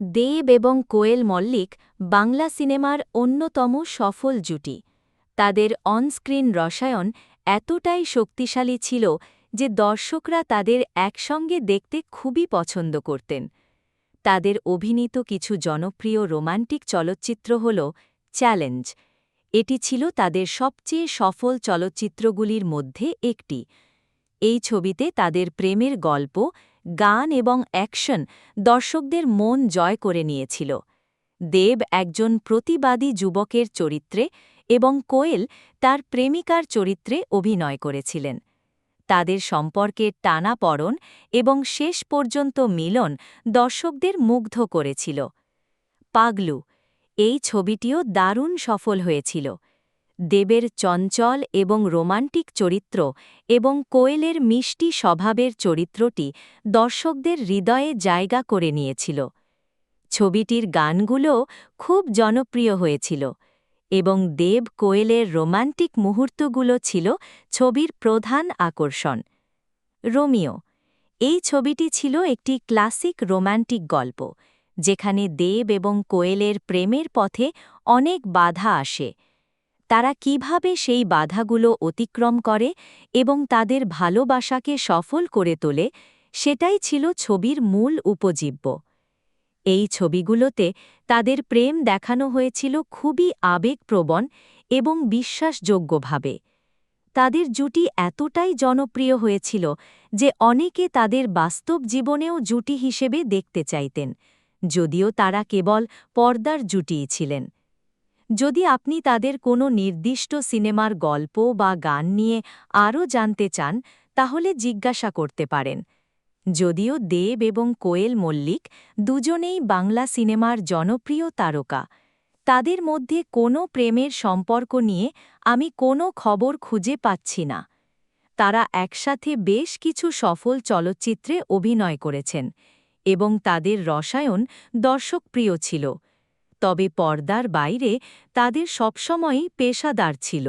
দেব এবং কোয়েল মল্লিক বাংলা সিনেমার অন্যতম সফল জুটি। তাদের অনস্ক্রিন রসায়ন এতটাই শক্তিশালী ছিল যে দর্শকরা তাদের একসঙ্গে দেখতে খুবই পছন্দ করতেন। তাদের অভিনীত কিছু জনপ্রিয় রোমান্টিক চলচ্চিত্র হল চ্যালেঞ্জ। এটি ছিল তাদের সবচেয়ে সফল চলচ্চিত্রগুলির মধ্যে একটি। এই ছবিতে তাদের প্রেমের গল্প গান এবং অ্যাকশন দর্শকদের মন জয় করে নিয়েছিল। দেব একজন প্রতিবাদী যুবকের চরিত্রে এবং কোয়েল তার প্রেমিকার চরিত্রে অভিনয় করেছিলেন। তাদের সম্পর্কের টানাপড়ন এবং শেষ পর্যন্ত মিলন দর্শকদের মুগ্ধ করেছিল। পাগলু, এই ছবিটিও দারুণ সফল হয়েছিল। দেবের চঞ্চল এবং রোমান্টিক চরিত্র এবং কোয়েলের মিষ্টি স্বভাবের চরিত্রটি দর্শকদের হৃদয়ে জায়গা করে নিয়েছিল। ছবিটির গানগুলো খুব জনপ্রিয় হয়েছিল এবং দেব কোয়েলের রোমান্টিক মুহূর্তগুলো ছিল ছবির প্রধান আকর্ষণ। রোমিও, এই ছবিটি ছিল একটি ক্লাসিক রোমান্টিক গল্প, যেখানে দেব এবং কোয়েলের প্রেমের পথে অনেক বাধা আসে। তারা কীভাবে সেই বাধাগুলো অতিক্রম করে এবং তাদের ভালোবাসাকে সফল করে তোলে, সেটাই ছিল ছবির মূল উপজীব্য। এই ছবিগুলোতে তাদের প্রেম দেখানো হয়েছিল খুবই আবেগপ্রবণ এবং বিশ্বাসযোগ্যভাবে। তাদের জুটি এতটাই জনপ্রিয় হয়েছিল যে অনেকে তাদের বাস্তব জীবনেও জুটি হিসেবে দেখতে চাইতেন, যদিও তারা কেবল পর্দার জুটিই ছিলেন। যদি আপনি তাদের কোনো নির্দিষ্ট সিনেমার গল্প বা গান নিয়ে আরও জানতে চান, তাহলে জিজ্ঞাসা করতে পারেন। যদিও দেব এবং কোয়েল মল্লিক দুজনেই বাংলা সিনেমার জনপ্রিয় তারকা। তাদের মধ্যে কোনো প্রেমের সম্পর্ক নিয়ে আমি কোনো খবর খুঁজে পাচ্ছি না। তারা একসাথে বেশ কিছু সফল চলচ্চিত্রে অভিনয় করেছেন এবং তাদের রসায়ন দর্শকপ্রিয় ছিল। তবে পর্দার বাইরে তাদের সবসময়ই পেশাদার ছিল।